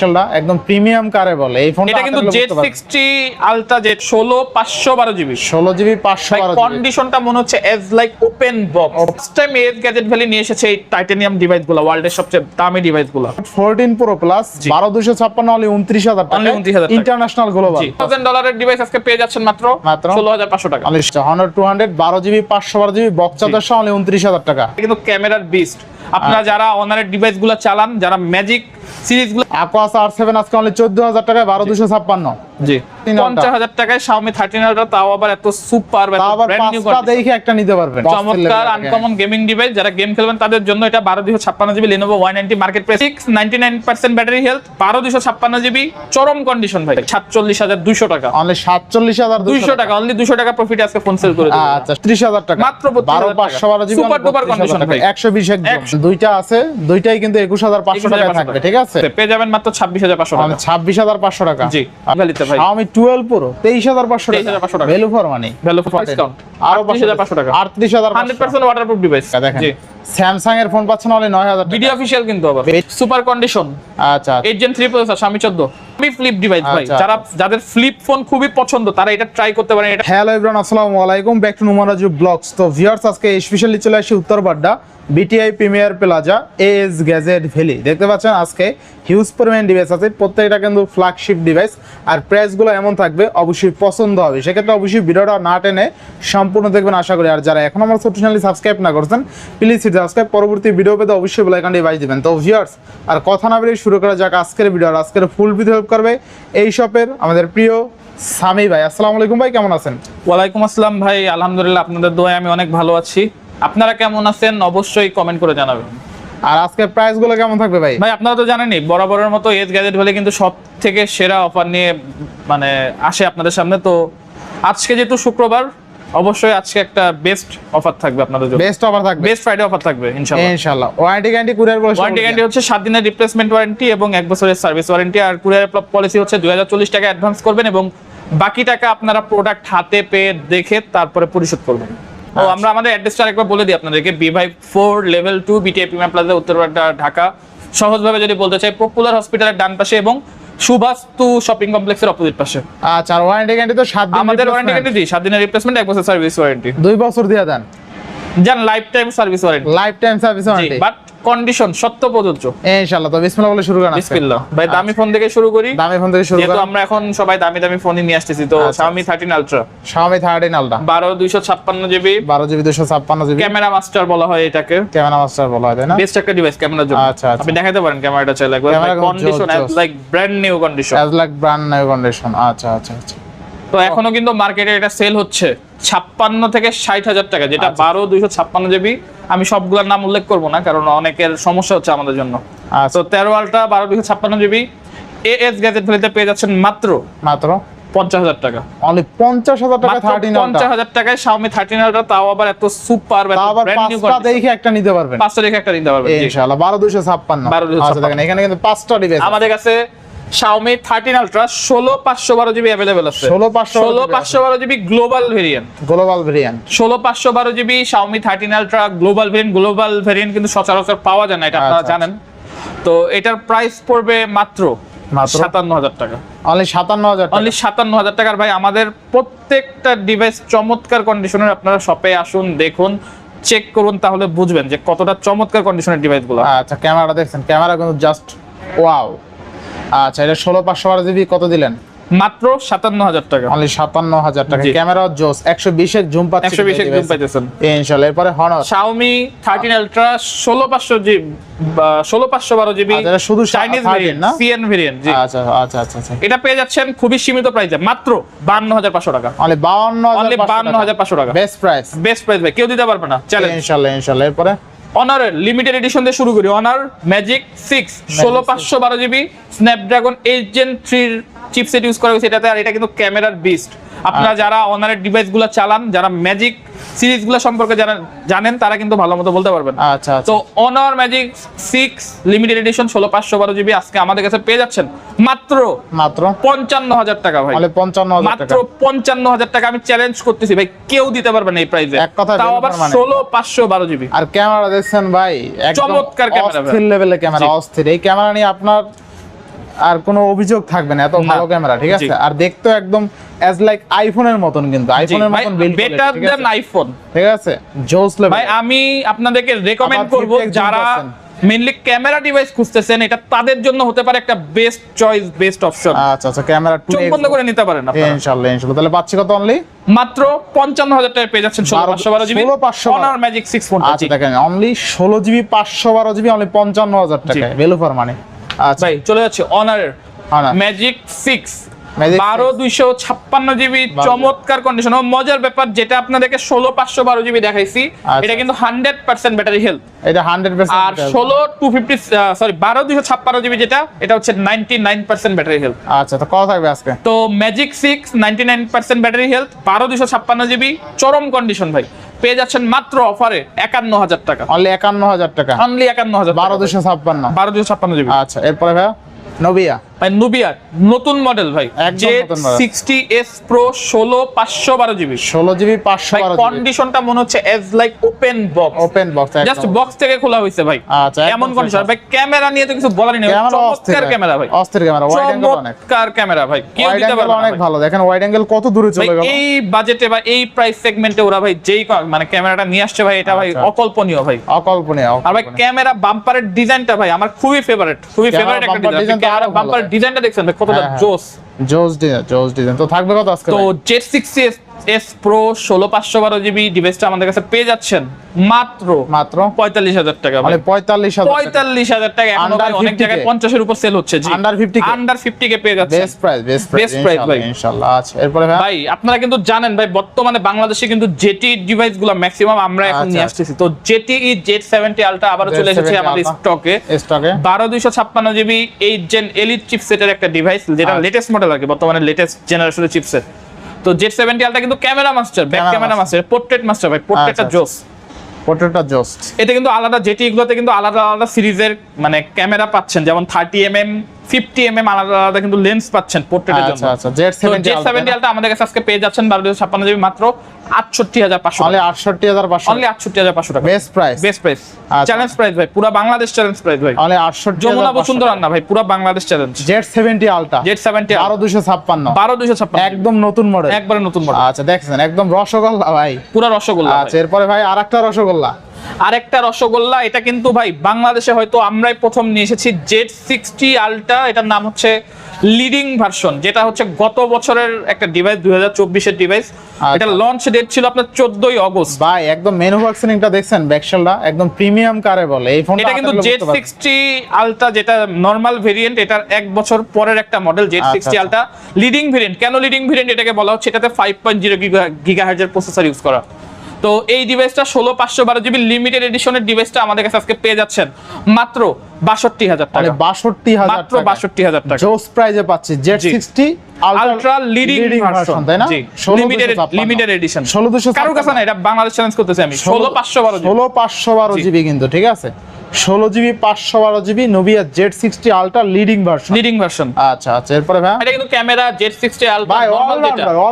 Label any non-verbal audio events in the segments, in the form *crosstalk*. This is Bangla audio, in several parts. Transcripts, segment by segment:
সেলটা একদম প্রিমিয়াম কারে বলে। এই ফোনটা এটা কিন্তু জেড সিক্সটি আলট্রা জেড ষোলো পাঁচশো জিবি জিবি পাঁচশো বারো কন্ডিশনটা মনে হচ্ছে as like open box time as gadget valley নিয়ে এসেছে এই টাইটানিয়াম ডিভাইস ওয়ার্ল্ডের সবচেয়ে দামি ডিভাইসগুলো প্রো প্লাস বারো দুশো ছাপ্পান্ন হলে উনত্রিশ হাজার টাকা। Only 29,000 international global G thousand ডলারের ডিভাইস আজকে পেয়ে যাচ্ছেন মাত্র মাত্র? ষোলো হাজার পাঁচশো টাকা। হনার টু হান্ড্রেড বারো জিবি পাঁচশো বারো জিবি বক্স চার্জার হলে উনত্রিশ হাজার টাকা। কিন্তু ক্যামেরার বিস্ট আপনারা আচ্ছা। যারা অনারের ডিভাইসগুলো চালান যারা ম্যাজিক সিরিজ অ্যাকোয়াস আর সেভেন আজকে অনলি চোদ্দ হাজার টাকায় বারো দুশো ছাপ্পান্ন। জি। হাজার টাকায় শাওমি থার্টিন আলট্রা তাও আবার এত সুপার তা আবার পাঁচটা দেখে একটা নিতে পারবেন। চমৎকার আনকমন গেমিং ডিভাইস যারা গেম খেলবেন তাদের জন্য এটা বারো দুশো ছাপ্পান্ন GB Lenovo one market price six ninety nine percent battery health বারো দুশো ছাপ্পান্ন জিবি। চরম কন্ডিশন ভাই সাতচল্লিশ হাজার দুশো টাকা। অনলি সাতচল্লিশ হাজার দুইশো টাকা। অনলি দুশো টাকা প্রফিট আজকে ফোন সেল করে দিবো। আচ্ছা ত্রিশ হাজার টাকা। মাত্র 32,000 বারো টাকা। পাঁচশো বারো জিবি Super duper condition ভাই। একশো বিশ একদম। দুইটা আছে দুইটাই কিন্তু একুশ হাজার পাঁচশো 21,500 টাকায় থাকবে ঠিক আছে? পেয়ে যাবেন মাত্র ছাব্বিশ হাজার পাঁচশো টাকা। ছাব্বিশ হাজার পাঁচশো টাকা। জি ভ্যালিতে ভাই। আমি টুয়েলভ প্রো তেইশ হাজার পাঁচশো টাকা। 23,500 টাকা। Value for money value for discount আরও টাকা। আটত্রিশ হাজার হান্ড্রেড পার্সেন্ট ওয়াটারপ্রুফ ডিভাইস দেখেন। জি। স্যামসাং এর ফোন পাচ্ছেন অনলি নয় হাজার ভিডিও অফিসিয়াল কিন্তু আবার। সুপার কন্ডিশন আচ্ছা এইট জেন থ্রি প্রসেসর স্বামী চোদ্দ। আমি ফ্লিপ ডিভাইস ভাই। আচ্ছা। যারা যাদের ফ্লিপ ফোন খুবই পছন্দ তারা এটা ট্রাই করতে পারেন। এটা হ্যালো এভরিওয়ান আসসালামু আলাইকুম। ব্যাক টু নুমারাজু ব্লগস তো ভিউয়ার্স আজকে স্পেশালি চলে আসি Uttar Badda BTI premier plaza AS gadget valley দেখতে পাচ্ছেন আজকে হিউজ পরিমাণ ডিভাইস আছে। প্রত্যেকটা কিন্তু ফ্ল্যাগশিপ ডিভাইস আর প্রাইসগুলো এমন থাকবে অবশ্যই পছন্দ হবে। সেক্ষেত্রে অবশ্যই ভিডিওটা না টেনে সম্পূর্ণ দেখবেন আশা করি। আর যারা এখন আমার ছোট চ্যানেল সাবস্ক্রাইব না করছেন প্লিজ সাবস্ক্রাইব পরবর্তী ভিডিও পেতে অবশ্যই বেলাইকানটি বাজ দিবেন। তো ভিউয়ার্স আর কথা না বেরিয়ে শুরু করা যাক আজকের ভিডিও আর আজকের ফুল ভিডিও করবে এই শপের আমাদের প্রিয় সামি ভাই। আসসালামু আলাইকুম ভাই কেমন আছেন? ওয়ালাইকুম আসসালাম ভাই আলহামদুলিল্লাহ আপনাদের দোয়ায় আমি অনেক ভালো আছি। আপনারা কেমন আছেন? অবশ্যই কমেন্ট করে জানাবেন। আর আজকের প্রাইসগুলো কেমন থাকবে ভাই? ভাই আপনারা তো জানেনই বরাবরের মতো এজ গ্যাজেট হলে কিন্তু সব থেকে সেরা অফার নিয়ে মানে আসে আপনাদের সামনে। তো আজকে যেহেতু শুক্রবার অবশ্যই আজকে একটা বেস্ট অফার থাকবে আপনাদের জন্য। বেস্ট অফার থাকবে। বেস্ট ফ্রাইডে অফার থাকবে ইনশাআল্লাহ। ইনশাআল্লাহ। ওয়ারেন্টি গ্যারান্টি কুরিয়ার বলে ওয়ারেন্টি গ্যারান্টি হচ্ছে সাত দিনের রিপ্লেসমেন্ট ওয়ারেন্টি এবং এক বছরের সার্ভিস ওয়ারেন্টি আর কুরিয়ার পলিসি হচ্ছে দু হাজার চল্লিশ টাকা অ্যাডভান্স করবেন এবং বাকি টাকা আপনারা প্রোডাক্ট হাতে পেয়ে দেখে তারপরে পরিশোধ করবেন। ও আমরা আমাদের অ্যাড্রেসটা একবার বলে দিই আপনাদেরকে। বি ভাই four level two BTA premier plaza Uttarpara Dhaka. সহজভাবে যদি বলতে চাই পপুলার হসপিটালের ডান পাশে এবং সুভাস্তু শপিং কমপ্লেক্স এর অপোজিট পাশে। আচ্ছা আর ওয়ারেন্টি গ্যারান্টি তো সাত দিন আমাদের ওয়ারেন্টি গ্যারান্টি দিই সাত দিনের রিপ্লেসমেন্ট এক বছর সার্ভিস ওয়ারেন্টি দুই বছর দিয়ে দেন। জান lifetime service warranty lifetime service warranty but condition সত্য প্রযোজ্য। ইনশাআল্লাহ তো বিসমিল্লাহ বলে শুরু আজকে। বিসমিল্লাহ। ভাই দামি ফোন থেকে শুরু করি। দামি ফোন থেকে শুরু যেহেতু আমরা এখন সবাই দামি দামি ফোনই নিয়ে আসতেছি তো আচ্ছা। Xiaomi 13 Ultra Xiaomi 13 আলটা বারো দুইশো ছাপ্পান্ন জিবি বারো জিবি দুশো ছাপ্পান্ন জিবি ক্যামেরা মাস্টার বলা হয় এটাকে। ক্যামেরা মাস্টার বলা হয় তাই না? বেস্ট একটা ডিভাইস ক্যামেরার জন্য। আচ্ছা, আচ্ছা। আপনি দেখাতে পারেন ক্যামেরাটা চাইলে একবার। ক্যামেরা কন্ডিশন জোস। Like brand new condition as like brand new condition আচ্ছা আচ্ছা আচ্ছা। তো এখনও কিন্তু মার্কেটে এটা সেল হচ্ছে। ছাপ্পান্ন থেকে ষাট হাজার টাকা যেটা আচ্ছা। বারো দুইশো ছাপ্পান্ন জিবি আমি সবগুলোর নাম উল্লেখ করব না কারণ অনেকের সমস্যা হচ্ছে আমাদের জন্য। আচ্ছা। তো তেরো আলটা বারো দুইশো ছাপ্পান্ন জিবি এএস গ্যাজেট ভ্যালিতে পেয়ে যাচ্ছেন মাত্র মাত্র পঞ্চাশ হাজার টাকা। অনলি পঞ্চাশ হাজার টাকা থার্টিন পঞ্চাশ হাজার টাকায় Xiaomi 13 Ultra তাও আবার এত সুপার আবার পাঁচটা দেখে একটা নিতে পারবেন। পাঁচটা দেখে একটা নিতে পারবেন জি। ইনশাআল্লাহ বারো দুশো ছাপ্পান্ন। 12,256 আচ্ছা এখানে কিন্তু পাঁচটা ডিভাইস আমাদের কাছে Xiaomi 13 Ultra 16 512 জিবি अवेलेबल আছে 16 512 16 512 GB global variant global variant 16 512 GB Xiaomi 13 Ultra global variant global variant কিন্তু সচরাচর পাওয়া যায় না এটা আপনারা আচ্ছা, জানেন তো এটার প্রাইস পড়বে মাত্র মাত্র? 57000 টাকা অনলি সাতান্ন হাজার টাকা অনলি সাতান্ন হাজার টাকার ভাই আমাদের প্রত্যেকটা ডিভাইস চমৎকার কন্ডিশনের আপনারা শপে আসুন দেখুন চেক করুন তাহলে বুঝবেন যে কতটা চমৎকার কন্ডিশনের ডিভাইস গুলো আচ্ছা ক্যামেরাটা দেখছেন ক্যামেরা কিন্তু জাস্ট ওয়াও আচ্ছা এটা ষোলো পাঁচশো বারো জিবি কত দিলেন? মাত্র সাতান্ন হাজার টাকা। অনলি সাতান্ন হাজার টাকা। ক্যামেরা জোস একশো বিশের জুম পাচ্ছি। একশো বিশ জুম পাইতেছেন। ইনশাল্লাহ এরপরে হনর Xiaomi 13 Ultra ষোলো পাঁচশো জিবি ষোলো পাঁচশো বারো জিবি আচ্ছা, শুধু চাইনিজ 13 ভেরিয়েন্ট না? সিএন ভেরিয়েন্ট জি। আচ্ছা আচ্ছা আচ্ছা আচ্ছা। এটা পেয়ে যাচ্ছেন খুবই সীমিত প্রাইসে মাত্র বান্ন হাজার পাঁচশো টাকা। অনলি বাউন্ন অনলি বান্ন হাজার পাঁচশো টাকা। বেস্ট প্রাইস বেস্ট প্রাইস ভাই কেউ দিতে পারবে না চ্যালেঞ্জ ইনশাল্লাহ ইনশাল্লাহ এরপরে? অনারের লিমিটেড এডিশন দিয়ে শুরু করি। অনার ম্যাজিক সিক্স ষোলো পাঁচশো বারো জিবি স্ন্যাপড্রাগন এইট জেন থ্রির চিপসেট ইউজ করা হয়েছে এটাতে আর এটা কিন্তু ক্যামেরার বিস্ট আপনারা যারা অনারের ডিভাইসগুলো চালান যারা ম্যাজিক সিরিজগুলো সম্পর্কে জানেন জানেন তারা কিন্তু ভালো মতো বলতে পারবেন। আচ্ছা আচ্ছা। তো Honor magic six limited edition ষোলো পাঁচশো বারো জিবি আজকে আমাদের কাছে পেয়ে যাচ্ছেন। মাত্র মাত্র? পঞ্চান্ন হাজার টাকা ভাই। পঞ্চান্ন মাত্র পঞ্চান্ন হাজার টাকা আমি চ্যালেঞ্জ করতেছি ভাই কেউ দিতে পারবে না এই প্রাইসে এক কথায় তাও আবার। ষোলো পাঁচশো বারো জিবি আর ক্যামেরা দেখছেন ভাই চমৎকার ক্যামেরা লেভেলের ক্যামেরা অস্থির। এই ক্যামেরা নিয়ে আপনার আর কোনো অভিযোগ থাকবে না এত ভালো ক্যামেরা ঠিক আছে? আর দেখতেও একদম অ্যাজ লাইক আইফোনের মতন কিন্তু আইফোনের মতন বিল্ড বেটার আছে? আইফোন ঠিক আছে? জোস লেভেল ভাই আমি আপনাদেরকে রেকমেন্ড করব যারা। মেইনলি ক্যামেরা ডিভাইস খুঁজতেছেন এটা তাদের জন্য হতে পারে একটা বেস্ট চয়েস বেস্ট অপশন আচ্ছা আচ্ছা ক্যামেরা টু বন্ধ করে নিতে পারেন আপনারা। ইনশাআল্লাহ ইনশাআল্লাহ তাহলে পাচ্ছি কত অনলি মাত্র পঞ্চান্ন হাজার টাকায় পেয়ে যাচ্ছেন ষোলো বারো- পাঁচশো বারো জিবি। ষোলো পাঁচশো বারো। অনার ম্যাজিক সিক্স ফোন আচ্ছা দেখেন অনলি ষোলো জিবি পাঁচশো বারো জিবি অনলি পঞ্চান্ন হাজার টাকায়। ভ্যালু ফর মানে ভাই চলে যাচ্ছে অনারের ম্যাজিক সিক্স বারো দুইশো ছাপ্পান্ন জিবি চমৎকার কন্ডিশন ও মজার ব্যাপার যেটা আপনাদেরকে ষোলো পাঁচশো বারো জিবি দেখাইছি আচ্ছা। এটা কিন্তু হান্ড্রেড পার্সেন্ট ব্যাটারি হেলথ এটা হান্ড্রেড আর ষোলো টু ফিফটি সরি বারো দুইশো ছাপ্পান্ন জিবি যেটা এটা হচ্ছে ninety nine percent battery health আচ্ছা তো কত থাকবে আজকে? তো magic six ninety nine percent battery health বারো দুশো ছাপ্পান্ন জিবি চরম কন্ডিশন ভাই। পেয়ে যাচ্ছেন মাত্র অফারে একান্ন হাজার টাকা। অনলি একান্ন হাজার টাকা। অনলি একান্ন হাজার বারো দুশো ছাপ্পান্ন। বারো দুশো ছাপ্পান্ন জিবি। আচ্ছা এরপরে ভাইয়া? নোবিয়া? ভাই নুবিয়ার নতুন মডেল ভাই। প্রো ষোলো পাঁচশো বারো জিবি পাঁচশো ভাই বারো কন্ডিশনটা মনে হচ্ছে as like open box open box just box থেকে খোলা ভাই। আচ্ছা, এমন কন্ডিশন ভাই ক্যামেরা নিয়ে তো কিছু বলারই নেই। চমৎকার ক্যামেরা ভাই। অস্থির ক্যামেরা ওয়াইড অ্যাঙ্গেল অনেক। চমৎকার ক্যামেরা ভাই। কেউ দিতে পারবে অনেক ভালো। দেখেন ওয়াইড অ্যাঙ্গেল কত দূরে চলে গেল। এই বাজেটে বা এই প্রাইস সেগমেন্টে ওরা ভাই যেই মানে ক্যামেরাটা নিয়ে আসছে ভাই এটা ভাই আচ্ছা। অকল্পনীয় ভাই। অকল্পনীয় আর ভাই। ক্যামেরা বাম্পারের ডিজাইনটা ভাই আমার খুবই ফেভারিট খুবই ফেভারিট একটা ডিজাইন আরও বাম্পার। ডিজাইনটা দেখছেন কতটা হ্যাঁ, হ্যাঁ। জোস জোস ডিজাইন জোস ডিজাইন তো থাকবে কত আজকে তো সিক্সটি এস প্রো ষোলো পাঁচশো বারো জিবি ডিভাইসটা আমাদের কাছে পেয়ে যাচ্ছেন মাত্র মাত্র? পঁয়তাল্লিশ হাজার টাকা মানে পঁয়তাল্লিশ পঁয়তাল্লিশ হাজার টাকা এখন অনেক জায়গায় পঞ্চাশের উপর সেল হচ্ছে 50 কে? আন্ডার ফিফটি কে পেয়ে যাচ্ছে best price best price price ভাই। আচ্ছা এরপরে ভাই? আপনারা কিন্তু জানেন ভাই বর্তমানে বাংলাদেশে কিন্তু জেটি ডিভাইসগুলো ম্যাক্সিমাম আমরা এখন আচ্ছা, নিয়ে আচ্ছা। আসতেছি। তো Z T E Z seventy ultra আবারও চলে এসেছে Z70 আমাদের স্টকে স্টকে বারো দুইশো ছাপ্পান্ন জিবি এইট জেন এলিট চিপসেটের একটা ডিভাইস যেটা আচ্ছা। লেটেস্ট মডেল আর কি বর্তমানে লেটেস্ট জেনারেশনের চিপসেট তো জেড সেভেন্টি আলটা কিন্তু camera master back camera master portrait master ভাই পোর্ট্রেটটা জোস পোর্ট্রেটটা জোস এতে কিন্তু আলাদা জেটি গুলোতে কিন্তু আলাদা আলাদা সিরিজের মানে ক্যামেরা পাচ্ছেন যেমন thirty M M fifty M M আলাদা আলাদা কিন্তু লেন্স পাচ্ছেন পোর্ট্রেটের জন্য। আচ্ছা আচ্ছা জেড সেভেন্টি আলটা আমাদের কাছে আজকে পেয়ে যাচ্ছেন বারো ছাপ্পান্ন জিবি মাত্র আটষট্টি হাজার পাঁচশো অনলি আটষট্টি হাজার পাঁচশো অনলি আটষট্টি হাজার পাঁচশো টাকা। বেস্ট প্রাইস বেস্ট প্রাইস আচ্ছা। চ্যালেঞ্জ প্রাইস ভাই পুরো বাংলাদেশ চ্যালেঞ্জ প্রাইস ভাই। অনলি আটষট্টি যমুনা বসুন্ধরা না ভাই পুরো Bangladesh challenge Z seventy ultra Z seventy বারো দুশো ছাপ্পান্ন। বারো দুশো ছাপ্পান্ন। একদম নতুন মডেল একবারে নতুন মডেল আচ্ছা দেখছেন একদম রসগোল্লা ভাই। পুরো রসগোল্লা আচ্ছা এরপরে ভাই আরেকটা রসগোল্লা। আরেকটা রসগোল্লা এটা কিন্তু ভাই বাংলাদেশে হয়তো আমরাই প্রথম নিয়ে এসেছি জেড সিক্সটি আলটা এটার নাম হচ্ছে লিডিং ভার্সন যেটা হচ্ছে গত বছরের একটা ডিভাইস দুই হাজার চব্বিশের ডিভাইস এটা লঞ্চ ডেট ছিল আপনার চোদ্দই অগস্ট। ভাই একদম ম্যানুফ্যাকচারিংটা দেখছেন ব্যাকশেলটা একদম প্রিমিয়াম কারে বলে এই ফোনটা এটা কিন্তু জেড সিক্সটি আলটা যেটা নর্মাল ভেরিয়েন্ট এটার এক বছর পরের একটা মডেল জেড আচ্ছা, সিক্সটি আচ্ছা। আলটা লিডিং ভেরিয়েন্ট কেন লিডিং ভেরিয়েন্ট এটাকে বলা হচ্ছে? এটাতে ফাইভ পয়েন্ট জিরো গিগা হার্জের প্রসেসর ইউজ করা। তো এই ডিভাইসটা ষোলো পাঁচশো বারো জিবি লিমিটেড এডিশনের ডিভাইসটা আমাদের কাছে আজকে পেয়ে যাচ্ছেন। মাত্র বাষট্টি হাজার টাকা। বাষট্টি হাজার মাত্র বাষট্টি হাজার টাকা। জোস প্রাইজে পাচ্ছি। Z sixty ultra leading version তাই না? লিমিটেড লিমিটেড এডিশন ষোলো কারও কারোর কাছে না এটা বাংলাদেশ চ্যালেঞ্জ করতেছি আমি। ষোলো পাঁচশো বারো ষোলো পাঁচশো বারো জি। জিবি কিন্তু ঠিক আছে? ষোলো জিবি পাঁচশো বারো GB Nubia Z sixty ultra leading version leading version আচ্ছা আচ্ছা এরপরে ভাই? এটা কিন্তু ক্যামেরা জেড সিক্সটি আলট্রা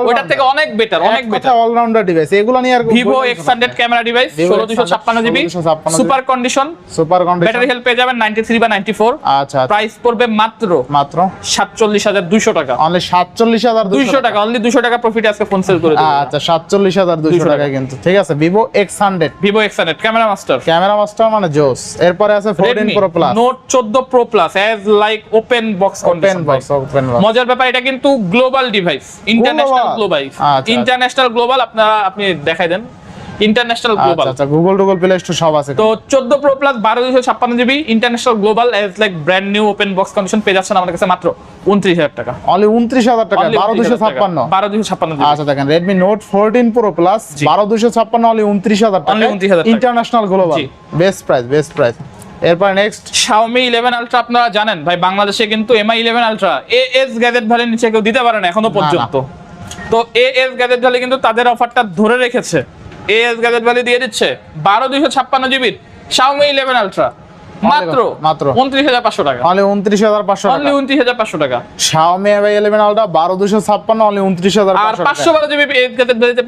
ওটার থেকে অনেক বেটার অনেক বেটার অলরাউন্ডার ডিভাইস এগুলো নিয়ে আর Vivo X hundred camera device ষোলো দুশো ছাপ্পান্ন GB. Super condition super battery condition help পেয়ে যাবেন নাইনটি থ্রি বা নাইনটি ফোর আচ্ছা আচ্ছা। প্রাইস পড়বে মাত্র মাত্র? সাতচল্লিশ হাজার দুইশো টাকা। অনলি সাতচল্লিশ হাজার দুইশো টাকা। অনলি দুইশো টাকা প্রফিট আজকে ফোন সেল করে আচ্ছা সাতচল্লিশ হাজার দুইশো 200 টাকা। কিন্তু। ঠিক আছে Vivo X hundred Vivo X hundred camera master camera master মানে জোস এরপরে আছে fourteen Redmi pro plus note চোদ্দ pro plus as like open box open condition box open box মজার ব্যাপার এটা কিন্তু global device international? Global international global আপনারা আপনি দেখাই দেন। ইন্টারন্যাশনাল গ্লোবাল আচ্ছা গুগল প্লে স্টোর সব আছে। তো চোদ্দ pro plus GB international global as like brand new open box condition পেয়ে যাচ্ছেন আমাদের কাছে মাত্র উনত্রিশ হাজার টাকা। অনলি উনত্রিশ হাজার টাকা বারো দুশো ছাপ্পান্ন। বারো দুশো ছাপ্পান্ন জিবি আচ্ছা দেখেন প্রো প্লাস জি। বারো দুশো ছাপ্পান্ন অনলি উনত্রিশ হাজার টাকা। Only 29,000 টাকা। International global. Best price best price এরপর নেক্সট Xiaomi 11 Ultra আপনারা জানেন ভাই বাংলাদেশে কিন্তু MI 11 Ultra AS গ্যাজেট ভ্যালির নিচে কেউ দিতে পারে না এখনও পর্যন্ত। তো AS গ্যাজেট ভ্যালি কিন্তু তাদের অফারটা ধরে রেখেছে। AS গ্যাজেট ভ্যালি দিয়ে দিচ্ছে। বারো দুইশো ছাপ্পান্ন জিবির Xiaomi 11 Ultra মাত্র মাত্র। উনত্রিশ হাজার পাঁচশো টাকা। অনলি উনত্রিশ হাজার পাঁচশো টাকা। অনলি উনত্রিশ হাজার পাঁচশো টাকা। Xiaomi Mi 11 Ultra বারো দুশো ছাপ্পান্ন অনলি উনত্রিশ হাজার আর পাঁচশো বারো জিবি এস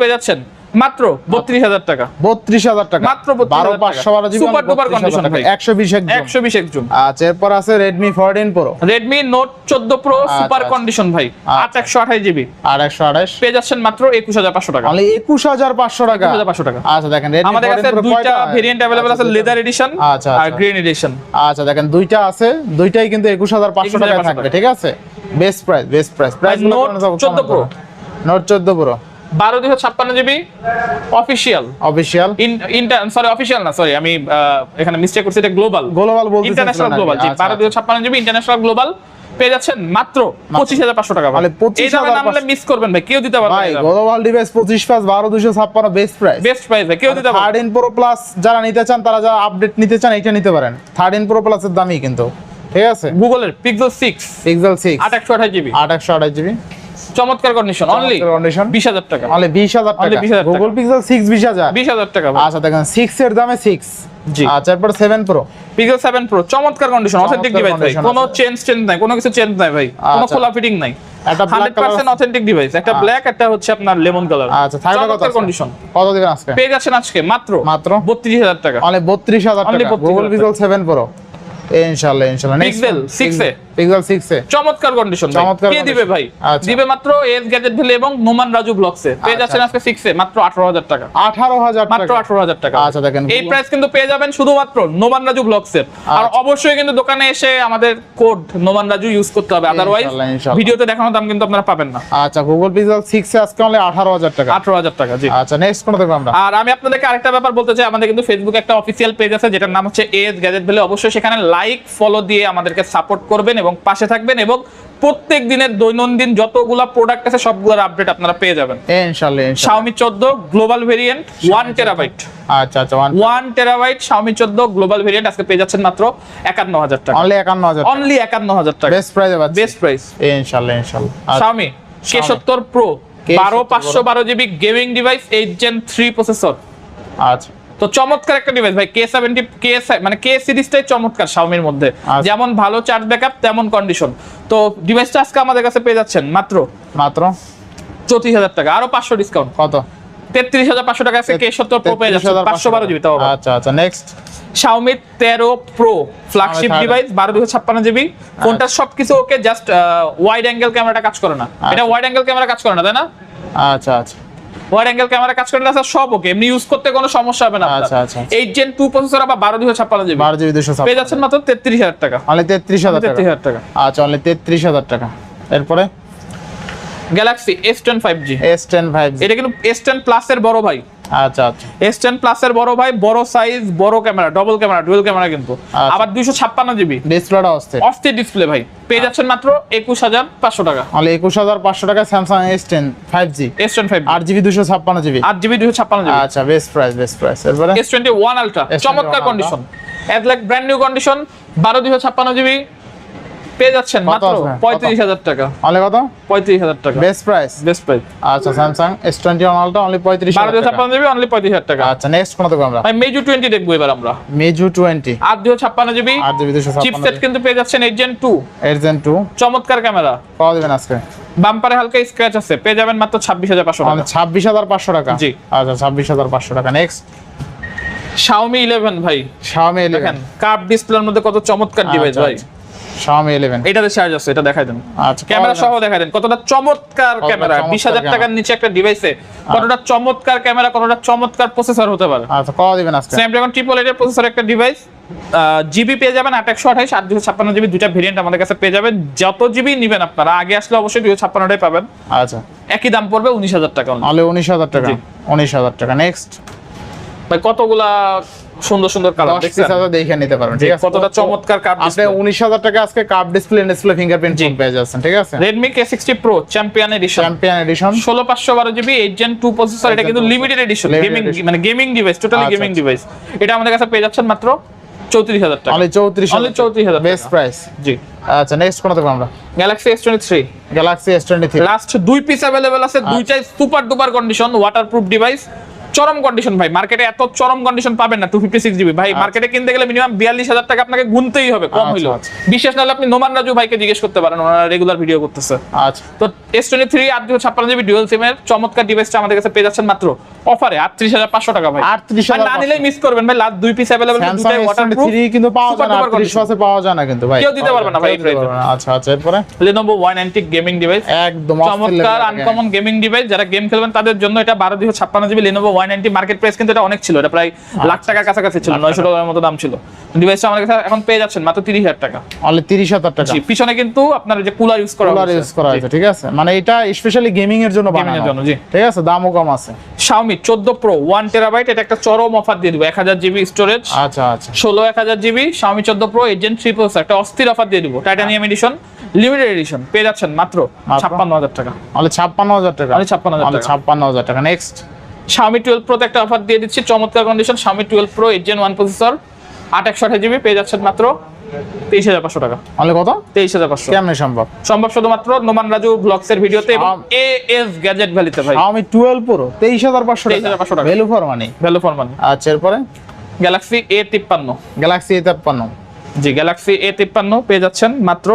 পেয়ে যাচ্ছেন মাত্র বত্রিশ হাজার টাকা। বত্রিশ হাজার টাকা। মাত্র 32,000 বারো টাকা। বিশ একদম একশো বিশ একজন আচ্ছা এরপর আছে Redmi fourteen pro Redmi note চোদ্দ প্রো সুপার আচ্ছা। কন্ডিশন ভাই। আট একশো আঠাশ জিবি। আর একশো আঠাশ। পেয়ে যাচ্ছেন মাত্র একুশ হাজার পাঁচশো টাকা। অনলি একুশ হাজার পাঁচশো টাকা। 21,500 টাকা। আচ্ছা দেখেন রেডমি আমাদের কাছে দুইটা ভেরিয়েন্ট অ্যাভেলেবল আছে লেদার এডিশন আচ্ছা, আর আচ্ছা। গ্রিন এডিশন আচ্ছা দেখেন দুইটা আছে দুইটাই কিন্তু একুশ হাজার পাঁচশো 21,500 টাকায় থাকবে ঠিক আছে? Best price best price price Note 14 Pro। Note চোদ্দ প্রো বারো দুশো ছাপ্পান্ন GB official official inter sorry official না সরি আমি এখানে মিস্টেক করছি এটা গ্লোবাল গ্লোবাল ইন্টারন্যাশনাল গ্লোবাল জি বারো দুশো ছাপ্পান্ন জিবি ইন্টারন্যাশনাল গ্লোবাল পেয়ে যাচ্ছেন মাত্র পঁচিশ হাজার পাঁচশো টাকা 25,500 এই দামে নামলে মিস করবেন ভাই কেউ দিতে পারবে ভাই গ্লোবাল ডিভাইস পঁচিশ পাঁচ বারো দুশো ছাপ্পান্ন বেস্ট প্রাইস বেস্ট প্রাইস কেউ দিতে পারবে থার্টিন প্রো প্লাস যারা নিতে চান তারা যারা আপডেট নিতে চান এটা নিতে পারেন। থার্টিন প্রো প্লাসের দামই কিন্তু। ঠিক আছে? গুগলের পিক্সেল সিক্স পিক্সেল সিক্স আট একশো আঠাশ জিবি। আট একশো আঠাশ জিবি। চমৎকার কন্ডিশন অনলি কন্ডিশন বিশ হাজার টাকা। অনলি টাকা। 20,000 টাকা। গুগল পিক্সেল সিক্স বিশ হাজার। বিশ হাজার টাকা আচ্ছা দেখেন সিক্স এর দামে সিক্স জি। আচ্ছা এরপর seven pro pixel seven pro চমৎকার কন্ডিশন অথেন্টিক ডিভাইস ভাই। কোনো চেঞ্জ চেঞ্জ নাই কোনো কিছু চেঞ্জ নাই ভাই। কোনো আচ্ছা। খোলা ফিটিং নাই। একটা পার্সেন্ট অথেন্টিক ডিভাইস একটা ব্ল্যাক একটা হচ্ছে আপনার লেমন কালার আচ্ছা থাকবে কত কন্ডিশন কত দিবেন আজকে? পেয়ে যাচ্ছেন আজকে মাত্র মাত্র? বত্রিশ হাজার টাকা। অনলি বত্রিশ হাজার Only টাকা। গুগল পিক্সেল প্রো ইনশাআল্লাহ ইনশাআল্লাহ 6 এ। পিক্সেল সিক্স এ। চমৎকার কন্ডিশন চমৎকার কে দিবে ভাই? আচ্ছা। দিবে মাত্র এস গ্যাজেট ভ্যালি এবং নোমান রাজু ব্লগসে পেয়ে আচ্ছা। যাচ্ছেন আজকে সিক্সে মাত্র আঠারো হাজার টাকা। আঠারো হাজার মাত্র টাকা আঠারো হাজার টাকা। আচ্ছা, দেখেন, এই প্রাইস কিন্তু পেয়ে যাবেন শুধুমাত্র নোমান রাজু আর আচ্ছা। অবশ্যই কিন্তু দোকানে এসে আমাদের কোড নোমান রাজু ইউজ করতে হবে। আদারওয়াইজ। ভিডিওতে দেখানোর দাম কিন্তু আপনারা পাবেন না। আচ্ছা গুগল পিক্সেল সিক্স এ আজকে অনলি আঠারো হাজার টাকা। আঠারো হাজার টাকা জি। আচ্ছা নেক্সট কোন দেখব আমরা? আর আমি আপনাদেরকে আরেকটা ব্যাপার বলতে চাই। আমাদের কিন্তু ফেসবুকে একটা অফিসিয়াল পেজ আছে যেটার নাম হচ্ছে এস গ্যাজেট ভ্যালি অবশ্যই সেখানে লাইক ফলো দিয়ে আমাদেরকে সাপোর্ট করবেন এবং পাশে থাকবেন এবং প্রত্যেক দিনের দৈনন্দিন যতগুলা প্রোডাক্ট আছে সবগুলোর আপডেট আপনারা পেয়ে যাবেন। ইনশাআল্লাহ শাওমি চোদ্দ গ্লোবাল ভেরিয়েন্ট ওয়ান টেরাবাইট আচ্ছা আচ্ছা ওয়ান ওয়ান টেরাবাইট শাওমি চোদ্দ গ্লোবাল ভেরিয়েন্ট আজকে পেয়ে যাচ্ছেন মাত্র একান্ন হাজার টাকা। অনলি একান্ন হাজার অনলি একান্ন হাজার টাকা। বেস্ট প্রাইসে পাচ্ছি। বেস্ট প্রাইস ইনশাআল্লাহ ইনশাআল্লাহ আচ্ছা, প্রো K70 বারো পাঁচশো বারো GB gaming device eight gen three processor আচ্ছা। তো চমৎকার একটা ডিভাইস ভাই কে সেভেন্টি কে মানে কে সিরিজটাই চমৎকার শাওমির মধ্যে। আচ্ছা। যেমন ভালো চার্জ ব্যাকআপ তেমন কন্ডিশন তো ডিভাইসটা আজকে আমাদের কাছে পেয়ে যাচ্ছেন মাত্র মাত্র? চৌত্রিশ হাজার টাকা আরও পাঁচশো ডিসকাউন্ট কত? তেত্রিশ হাজার পাঁচশো টাকা আছে কে সত্তর প্রো পেয়ে যাচ্ছেন 33,500 পাঁচশো বারো জিবি তাও আচ্ছা আচ্ছা নেক্সট শাওমি তেরো প্রো ফ্ল্যাগশিপ ডিভাইস বারো দুশো ছাপ্পান্ন জিবি ফোনটা সবকিছু ওকে জাস্ট ওয়াইড অ্যাঙ্গেল ক্যামেরাটা কাজ করে না। এটা ওয়াইড অ্যাঙ্গেল ক্যামেরা কাজ করে না তাই না? আচ্ছা আচ্ছা। ওয়াইড অ্যাঙ্গেল ক্যামেরা কাজ করে না সব ওকে এমনি ইউজ করতে কোনো সমস্যা হবে না আচ্ছা, আচ্ছা, আচ্ছা। জেন টু প্রসেসর আবার বারো দুশো ছাপ্পান্ন জিবি বারো জিবি দুশো পেয়ে যাচ্ছেন মাত্র তেত্রিশ হাজার টাকা। অনলি তেত্রিশ হাজার তেত্রিশ টাকা হাজার টাকা। আচ্ছা অনলি তেত্রিশ হাজার টাকা। এরপরে? Galaxy S ten five G S ten five এটা কিন্তু এস টেন প্লাস এর বড় ভাই। আচ্ছা আচ্ছা। এস টেন প্লাস এর বড় ভাই বড় সাইজ বড় camera double camera dual camera কিন্তু। আচ্ছা। আবার দুইশো ছাপ্পান্ন জিবি ডিসপ্লেটা আসছে অস্থির ডিসপ্লে ভাই। পেয়ে যাচ্ছেন মাত্র একুশ হাজার পাঁচশো টাকা। অনলি একুশ হাজার পাঁচশো টাকা আট জিবি দুশো ছাপ্পান্ন জিবি আট জিবি দুশো ছাপ্পান্ন আচ্ছা বেস্ট প্রাইস বেস্ট প্রাইস এরপরে? S twenty one ultra S21 চমৎকার condition at like brand new condition বারো দুশো ছাপ্পান্ন জিবি পেয়ে যাচ্ছেন মাত্র আছে? পঁয়ত্রিশ হাজার টাকা। অনলি কত? পঁয়ত্রিশ হাজার টাকা। Best price? Best price. আচ্ছা Samsung S twenty one ultra only পঁয়ত্রিশ বারো দুশো জিবি অনলি পঁয়ত্রিশ হাজার টাকা। আচ্ছা নেক্সট কোন দেখব আমরা? ভাই মেজু টোয়েন্টি দেখব এবার আমরা। মেজু টোয়েন্টি আট দুশো ছাপ্পান্ন জিবি আট জিবি। চিপসেট কিন্তু পেয়ে যাচ্ছেন এইট জেন টু এরজেন টু চমৎকার ক্যামেরা। কত দেবেন আজকে। বাম্পারে হালকা স্ক্র্যাচ আছে। পেয়ে যাবেন মাত্র ছাব্বিশ হাজার পাঁচশো টাকা। মানে ছাব্বিশ হাজার পাঁচশো টাকা। জি। আচ্ছা ছাব্বিশ হাজার পাঁচশো টাকা। নেক্সট শাওমি ইলেভেন ভাই। শাওমি দেখেন ইলেভেন কার্ভ ডিসপ্লের মধ্যে কত চমৎকার ডিভাইস ভাই। শাওমি ইলেভেন এটাতে চার্জ আছে এটা দেখাই দেন। আচ্ছা ক্যামেরা সহ দেখাই দেন কতটা চমৎকার ক্যামেরা চমৎকার বিশ হাজার camera। টাকার নিচে একটা ডিভাইসে কতটা চমৎকার ক্যামেরা কতটা চমৎকার প্রসেসর হতে পারে। আচ্ছা কত দিবেন আজকে। স্ন্যাপড্রাগন ট্রিপল এইটের প্রসেসর একটা ডিভাইস জিবি পেয়ে যাবেন আট একশো আঠাইশ আট দুশো ছাপ্পান্ন জিবি ভেরিয়েন্ট আমাদের কাছে পেয়ে যাবেন। যত জিবি নিবেন আপনারা আগে আসলে অবশ্যই দুশো ছাপ্পান্নটাই পাবেন। আচ্ছা। একই দাম পড়বে উনিশ হাজার টাকা। তাহলে উনিশ হাজার টাকা উনিশ হাজার টাকা। নেক্সট ভাই কতগুলা সুন্দর সুন্দর কালার দেখছেন? দেখে নিতে পারবেন ঠিক আছে? কতটা চমৎকার কার্ভ আপনি উনিশ হাজার টাকা আজকে কাপ ডিসপ্লে ডিসপ্লে ফিঙ্গারপ্রিন্ট জি। পেয়ে যাচ্ছেন ঠিক আছে? K sixty pro champion edition champion edition ষোলো পাঁচশো বারো জিবি এইট প্রসেসর এটা কিন্তু লিমিটেড এডিশন গেমিং মানে গেমিং ডিভাইস টোটালি আচ্ছা, গেমিং আচ্ছা। ডিভাইস এটা আমাদের কাছে পেয়ে যাচ্ছেন মাত্র চৌত্রিশ হাজার টাকা। অনলি চৌত্রিশ Only 34,000 বেস্ট প্রাইস জি। আচ্ছা নেক্সট কোন দেখব আমরা? Galaxy S twenty three Galaxy S twenty three last দুই পিস অ্যাভেলেবেল আছে দুইটাই super duper condition waterproof device চরম কন্ডিশন ভাই মার্কেটে এত চরম কন্ডিশন পাবেন না টু ফিফটি সিক্স জিবি ভাই মার্কেটে কিনতে গেলে মিনিমাম বিয়াল্লিশ হাজার টাকা আপনাকে গুনতেই হবে কম আচ্ছা, হইল আচ্ছা। বিশেষ নাহলে আপনি নোমান রাজু ভাইকে জিজ্ঞেস করতে পারেন ওনারা রেগুলার ভিডিও করতেছে। আচ্ছা। তো এস টোয়েন্টি থ্রি আট দুশো ছাপ্পান্ন জিবি ডুয়েল সিমের চমৎকার ডিভাইসটা আমাদের কাছে পেয়ে যাচ্ছেন মাত্র অফারে আটত্রিশ হাজার পাঁচশো টাকা ভাই। 38,500 ভাই, না নিলেই মিস করবেন ভাই লাস্ট দুই পিস অ্যাভেলেবল S23 কিন্তু পাওয়া যায় না 38 পাশে পাওয়া যায় না কিন্তু ভাই। কেউ দিতে পারবে না ভাই। আচ্ছা আচ্ছা এরপরে? Lenovo one antique gaming device একদম চমৎকার আনকমন গেমিং ডিভাইস যারা গেম খেলবেন তাদের জন্য এটা বারো দুশো ছাপ্পান্ন GB Lenovo one ninety market price কিন্তু এটা অনেক ছিল এটা প্রায় লাখ টাকার কাছাকাছি ছিল নয়শো ডলারের মতো দাম ছিল। ডিভাইসটা আমাদের কাছে এখন পেয়ে যাচ্ছেন মাত্র তিরিশ হাজার টাকা। অনলি 30000 টাকা। পিছনে কিন্তু আপনার যে কুলার ইউজ করা কুলার ইউজ করা হয়েছে ঠিক আছে? মানে এটা স্পেশালি গেমিং এর জন্য বানানো। জন্য, জি। ঠিক আছে? দামও কম আছে। টেরাবাইট এটা একটা চরম অফার দিয়ে দিব এক হাজার জিবি স্টোরেজ আচ্ছা আচ্ছা। ষোলো এক হাজার জিবি শাওমি চোদ্দ প্রো এজেন্ট একটা অস্থির অফার দিয়ে দিব। টাইটানিয়াম এডিশন লিমিটেড এডিশন পেয়ে যাচ্ছেন মাত্র মাত্র? ছাপ্পান্ন হাজার টাকা। অনলি 56000 টাকা। Only 56,000 অনলি টাকা। 56000 টাকা। নেক্সট শাওমি টুয়েলভ প্রোতে একটা অফার দিয়ে দিচ্ছি। চমৎকার condition Xiaomi twelve pro eight gen one processor আট একশো আঠাশ জিবি পেয়ে যাচ্ছেন মাত্র তেইশ হাজার পাঁচশো টাকা। অনলি কত? তেইশ হাজার পাঁচশো। কেমনে সম্ভব? সম্ভব শুধুমাত্র নোমান রাজু ব্লগস এর ভিডিওতে এবং এ এস গ্যাজেট ভ্যালিতে ভাই। Xiaomi 12 Pro 23500 টাকা। 23,500 টাকা। Value for money value for money আচ্ছা এরপরে? গ্যালাক্সি এ তিপ্পান্ন। Galaxy A53 G Galaxy A তিপ্পান্ন পেয়ে যাচ্ছেন মাত্র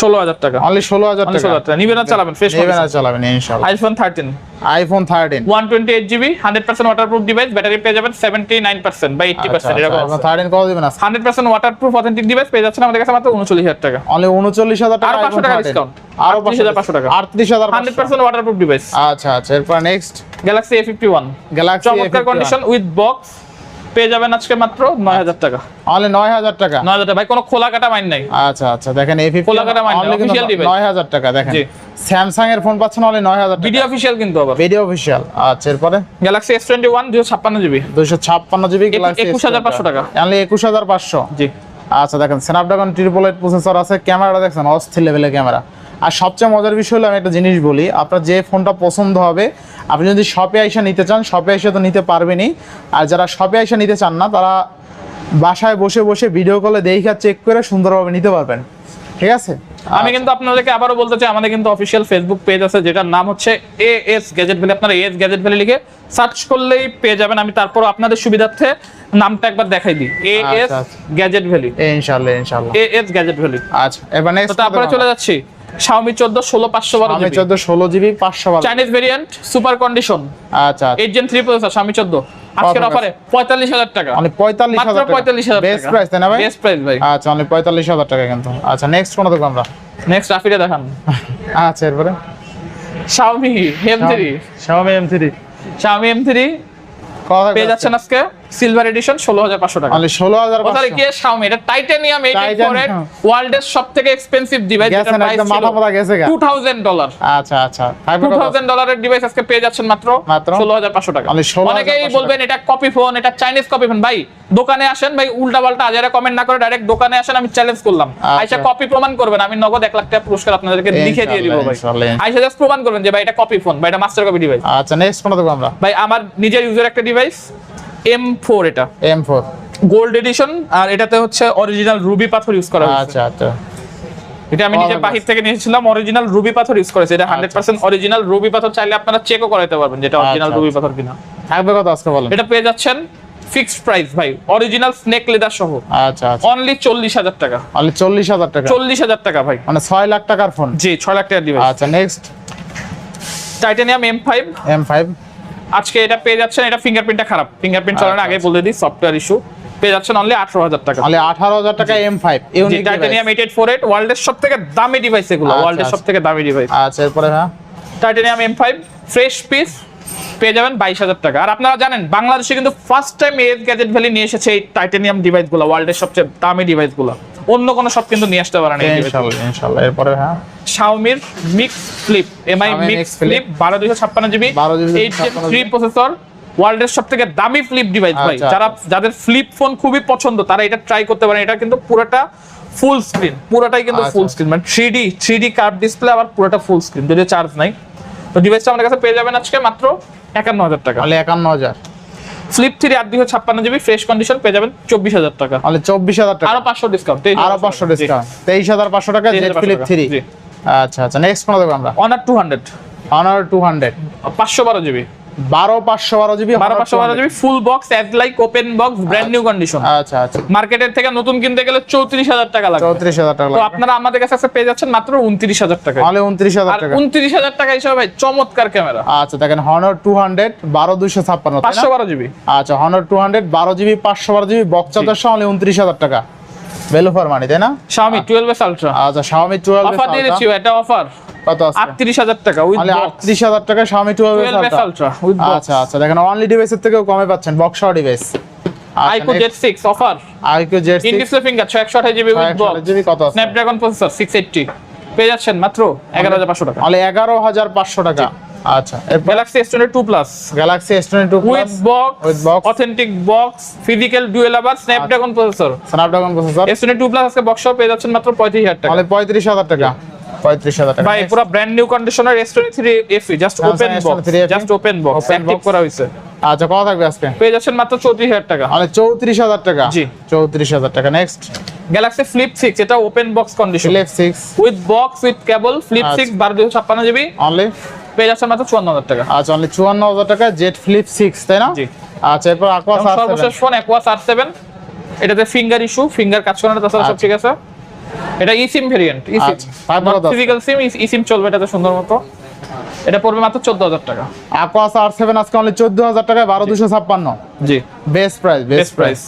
ষোলো হাজার টাকা। অনলি 16000 অনলি টাকা। ষোলো হাজার টাকা। নিবেদন চালাবেন ফ্রেশ নেবেন আর চালাবেন ইনশাআল্লাহ। IPhone thirteen iPhone 13 one twenty eight GB hundred percent waterproof device battery পেয়ে যাবেন সেভেন্টি নাইন পার্সেন্ট বা পার্সেন্ট এরকম আইফোন 13 কত দিবেন hundred percent waterproof authentic device পেয়ে যাচ্ছেন আমাদের কাছে মাত্র উনচল্লিশ হাজার টাকা। অনলি 39000 টাকা আরও 500 iPhone টাকা 13 discount। আরও 38,500 টাকা। 38500 হান্ড্রেড পার্সেন্ট ওয়াটারপ্রুফ ডিভাইস আচ্ছা আচ্ছা এরপর next Galaxy A fifty one Galaxy চমৎকার কন্ডিশন উইথ বক্স পেয়ে যাবেন আজকে মাত্র নয় হাজার টাকা। অনলি 9000 টাকা? নয় হাজার টাকা। ভাই কোনো খোলা কাটা মাইন নাই। আচ্ছা আচ্ছা দেখেন A50 খোলা কাটা মাইন না, only কিন্তু official 9000 টাকা দেখেন। জি। স্যামসাং এর ফোন পাচ্ছেন অনলি 9000 টাকা। ভিডিও অফিসিয়াল কিন্তু আবার। ভিডিও অফিশিয়াল আচ্ছা এরপরে? গ্যালাক্সি এস টোয়েন্টি ওয়ান দুশো ছাপ্পান্ন জিবি 256 জিবি গ্যালাক্সি 21,500 টাকা। অনলি 21500 জি। আচ্ছা দেখেন স্ন্যাপড্রাগন ট্রিপল এইট প্রসেসর আছে ক্যামেরাটা দেখছেন অস্থির লেভেলের ক্যামেরা। আর সবচেয়ে মজার বিষয় হলো আমি একটা জিনিস বলি, আপনার যে ফোনটা পছন্দ হবে, আপনি যদি শপে আইসা নিতে চান শপে আইসা তো নিতে পারবেনই। আর যারা শপে আইসা নিতে চান না, তারা বাসায় বসে বসে ভিডিও কলে দেখা চেক করে সুন্দরভাবে নিতে পারবেন। ঠিক আছে? আমি কিন্তু আপনাদেরকে আবারও বলতে চাই আমাদের কিন্তু অফিসিয়াল ফেসবুক পেজ আছে যেটার নাম হচ্ছে এ এস গ্যাজেট ভ্যালি আপনারা এস গ্যাজেট ভ্যালি লিখে সার্চ করলেই পেয়ে যাবেন। আমি তারপর আপনাদের সুবিধার্থে নামটা একবার দেখাই দিই। এ এস। গ্যাজেট ভ্যালি ইনশাআল্লাহ ইনশাআল্লাহ এ এস গ্যাজেট ভ্যালি আচ্ছা এবার তো নেক্সট তারপরে চলে যাচ্ছি। Xiaomi 14 16 512 আমি জিবি 14 16 জিবি 500 ভালো চাইনিজ ভেরিয়েন্ট সুপার কন্ডিশন আচ্ছা 8 জেন 3 প্রসেসর Xiaomi 14 আজকের অফারে 45000 টাকা। মানে 45000 টাকা। 45000 বেস্ট প্রাইস তাই না ভাই? বেস্ট প্রাইস ভাই। আচ্ছা মানে 45000 টাকা কিন্তু। আচ্ছা নেক্সট কোন দেখব আমরা? নেক্সট রাফিরে দেখান। *laughs* আচ্ছা এরপরে? Xiaomi M3 Xiaomi M3 Xiaomi M3 কত পেয়ে যাচ্ছেন আজকে? সিলভার এডিশন 16500 টাকা। অনলি 16500 কথা কি এটা টাইটানিয়াম 848 Titanium। ওয়ার্ল্ডের সবথেকে এক্সপেন্সিভ ডিভাইস মাথা মাথা গেছে গা। 2000 ডলার আচ্ছা আচ্ছা কত 2000 ডলারের ডিভাইস আজকে পেয়ে যাচ্ছেন মাত্র মাত্র? 16500 টাকা। Only 16,500 অনেকেই বলবেন এটা কপি ফোন এটা চাইনিজ কপি ফোন ভাই দোকানে আসেন ভাই উল্টা পাল্টা আজারে কমেন্ট না করে ডাইরেক্ট দোকানে আসেন আমি চ্যালেঞ্জ করলাম। আচ্ছা। আইসা কপি প্রমাণ করবেন আমি নগদ 1 লাখ টাকা পুরস্কার আপনাদেরকে লিখে দিয়ে দিব ভাই। আইসা জাস্ট প্রমাণ করবেন যে ভাই এটা কপি ফোন বা এটা মাস্টার কপি ডিভাইস আচ্ছা নেক্সট দেখব আমরা। ভাই আমার নিজের ইউজার একটা ডিভাইস M4 এটা। M4 গোল্ড এডিশন আর এটাতে হচ্ছে অরিজিনাল রুবি পাথর ইউজ করা হয়েছে। আচ্ছা আচ্ছা। এটা আমি নিজে বাহির থেকে নিয়েছিলাম অরিজিনাল রুবি পাথর ইউজ করেছে। এটা হান্ড্রেড পার্সেন্ট অরিজিনাল রুবি পাথর চাইলে আপনারা চেকও করাতে পারবেন যেটা অরিজিনাল আচ্ছা, রুবি পাথর কিনা। থাকবে কত আজকে বলেন? এটা পেয়ে যাচ্ছেন ফিক্সড প্রাইস ভাই অরিজিনাল স্নেক লেদার সহ। আচ্ছা আচ্ছা। অনলি চল্লিশ হাজার টাকা। অনলি 40000 টাকা? চল্লিশ হাজার টাকা ভাই। মানে 6 লাখ টাকার ফোন জি ছয় লাখ টাকা দিবেন আচ্ছা next titanium M five M5 আজকে এটা পেয়ে যাচ্ছেন এটা ফিঙ্গারপ্রিন্টটা খারাপ। ফিঙ্গারপ্রিন্ট চালানোর আগে বলে দিই সফটওয়্যার ইস্যু পেয়ে যাচ্ছেন অনলি আঠারো হাজার টাকা। অনলি 18000 টাকা M5 unique titanium eight eight four eight ওয়ার্ল্ডের সব থেকে দামি ডিভাইস এগুলো আচ্ছা, ওয়ার্ল্ডের আচ্ছা। সব থেকে দামি ডিভাইস আচ্ছা এরপরে হ্যাঁ। Titanium M five fresh piece পেয়ে যাবেন বাইশ হাজার টাকা। আর আপনারা জানেন বাংলাদেশে কিন্তু first time S Gadget Valley নিয়ে এসেছে এই টাইটানিয়াম ডিভাইসগুলো ওয়ার্ল্ডের সবচেয়ে দামি ডিভাইসগুলো। অন্য কোনো সব কিন্তু নিয়ে আসতে পারে না এই device গুলো। ইনশাআল্লাহ ইনশাআল্লাহ এরপরে হ্যাঁ শাওমির mix flip Mi mix. Flip বারো দুশো ছাপ্পান্ন জিবি 12 এইট থ্রি প্রসেসর ওয়ার্ল্ডের সব থেকে দামি ফ্লিপ ডিভাইস ভাই আচ্ছা। যারা যাদের ফ্লিপ ফোন খুবই পছন্দ তারা এটা ট্রাই করতে পারেন এটা কিন্তু পুরোটা ফুল স্ক্রিন পুরোটাই কিন্তু আচ্ছা। ফুল স্ক্রিন মানে three D three D curve display আবার পুরোটা ফুল স্ক্রিন যদিও চার্জ নাই তো ডিভাইসটা আমাদের কাছে পেয়ে যাবেন আজকে মাত্র একান্ন হাজার টাকা অনলি 51000 ফ্লিপ থ্রি আর দুইশো ছাপ্পান্ন জিবি ফ্রেশ কন্ডিশন পেয়ে যাবেন চব্বিশ হাজার টাকা। মানে চব্বিশ হাজার টাকা। আরও পাঁচশো ডিসকাউন্ট আরও 500 ডিসকাউন্ট তেইশ হাজার পাঁচশো টাকা ফ্লিপ থ্রি 3 আচ্ছা আচ্ছা নেক্সট ফোন দেবো আমরা অনার টু হান্ড্রেড অনার 200 পাঁচশো বারো জিবি বারো পাঁচশো বারো জিবি বারো পাঁচশো বারো GB full box as like open box brand new condition আচ্ছা আচ্ছা। মার্কেটের থেকে নতুন কিনতে গেলে চৌত্রিশ হাজার টাকা লাগবে। চৌত্রিশ হাজার টাকা তো আপনারা আমাদের কাছে আজকে পেয়ে যাচ্ছেন মাত্র উনত্রিশ হাজার টাকা তাহলে উনত্রিশ হাজার টাকা। উনত্রিশ হাজার টাকা হিসাবে ভাই চমৎকার ক্যামেরা আচ্ছা দেখেন হনর টু হান্ড্রেড বারো দুইশো ছাপ্পান্ন পাঁচশো বারো জিবি। আচ্ছা হনর টু হান্ড্রেড বারো জিবি পাঁচশো বারো জিবি বক্স চার্জার উনত্রিশ হাজার টাকা। ভ্যালু ফর মানি তাই না? শাওমি টুয়েলভ এস আলট্রা আচ্ছা শাওমি টুয়েলভ অফার দিয়ে দিচ্ছি এটা অফার আটত্রিশ হাজার টাকা উইথ আলট্রা আচ্ছা আচ্ছা দেখেন অনলি ডিভাইসের থেকেও কমে পাচ্ছেন box device iQOO Z six offer iQOO Z in display finger ছয় একশো আঠাশ জিবি উইথ বক্স কত আছে? স্ন্যাপড্রাগন প্রসেসর সিক্স এইটটি পেয়ে যাচ্ছেন মাত্র টাকা। তাহলে আচ্ছা Galaxy S twenty two plus Galaxy with box. Authentic box physical dual আবার Snapdragon processor Snapdragon processor S twenty two plus আজকে বক্স পেয়ে যাচ্ছেন মাত্র পঁয়ত্রিশ হাজার টাকা। তাহলে পঁয়ত্রিশ হাজার টাকা। টাকা। ভাই পুরো ব্র্যান্ড নিউ কন্ডিশনের S twenty three FE just open box just open box active করা হয়েছে। আচ্ছা কত থাকবে আজকে? পেয়ে যাচ্ছেন মাত্র চৌত্রিশ হাজার টাকা। তাহলে চৌত্রিশ হাজার টাকা? জি। চৌত্রিশ হাজার টাকা। নেক্সট গ্যালাক্সি ফ্লিপ সিক্স এটা open box condition flip six with box with cable flip আচ্ছা। সিক্স বারো দুশো ছাপ্পান্ন জিবি। অনলি পেয়ে যাচ্ছেন মাত্র চুয়ান্ন হাজার টাকা। আচ্ছা অনলি চুয়ান্ন হাজার টাকা জেট ফ্লিপ সিক্স তাই না? জি। আচ্ছা এরপর আকোয়া এবং সর্বশেষ ফোন সেভেন এটাতে ফিঙ্গার ইস্যু ফিঙ্গার কাজ করে না তাছাড়া সব আচ্ছা। ঠিক আছে। এটা eSIM variant eSIM? Physical SIM eSIM চলবে এটাতে সুন্দর মতো। এটা পড়বে মাত্র চোদ্দ হাজার টাকা আকোয়া আর 7 আজকে অনলি চোদ্দ হাজার টাকায় বারো দুশো ছাপ্পান্ন। জি। বেস্ট প্রাইস বেস্ট প্রাইস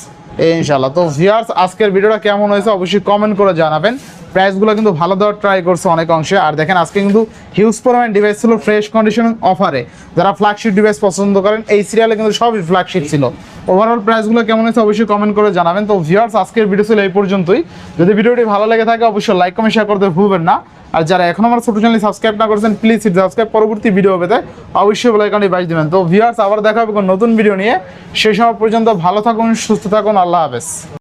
ইনশাআল্লাহ। তো ভিউয়ার্স আজকের ভিডিওটা কেমন হয়েছে অবশ্যই কমেন্ট করে জানাবেন। প্রাইসগুলো কিন্তু ভালো দেওয়ার ট্রাই করছে অনেক অংশে। আর দেখেন, আজকে কিন্তু হিউজ পরিমাণ ডিভাইস ছিল ফ্রেশ কন্ডিশন অফারে যারা ফ্ল্যাগশিপ ডিভাইস পছন্দ করেন, এই সিরিয়ালে কিন্তু সবই ফ্ল্যাগশিপ ছিল। ওভারঅল প্রাইসগুলো কেমন হয়েছে অবশ্যই কমেন্ট করে জানাবেন। তো ভিউয়ার্স আজকের ভিডিও ছিল এই পর্যন্তই। যদি ভিডিওটি ভালো লেগে থাকে, অবশ্যই লাইক কমেন্ট শেয়ার করতে ভুলবেন না। আর যারা এখন আমার ছোট চ্যানেল সাবস্ক্রাইব না করেছেন প্লিজ সাবস্ক্রাইব পরবর্তী ভিডিও পেতে অবশ্যই বেলাইকনটি বাজ দেবেন। তো ভিউয়ার্স আবার দেখা হবে নতুন ভিডিও নিয়ে। সেই সময় পর্যন্ত ভালো থাকুন, সুস্থ থাকুন। আল্লাহ হাফেজ।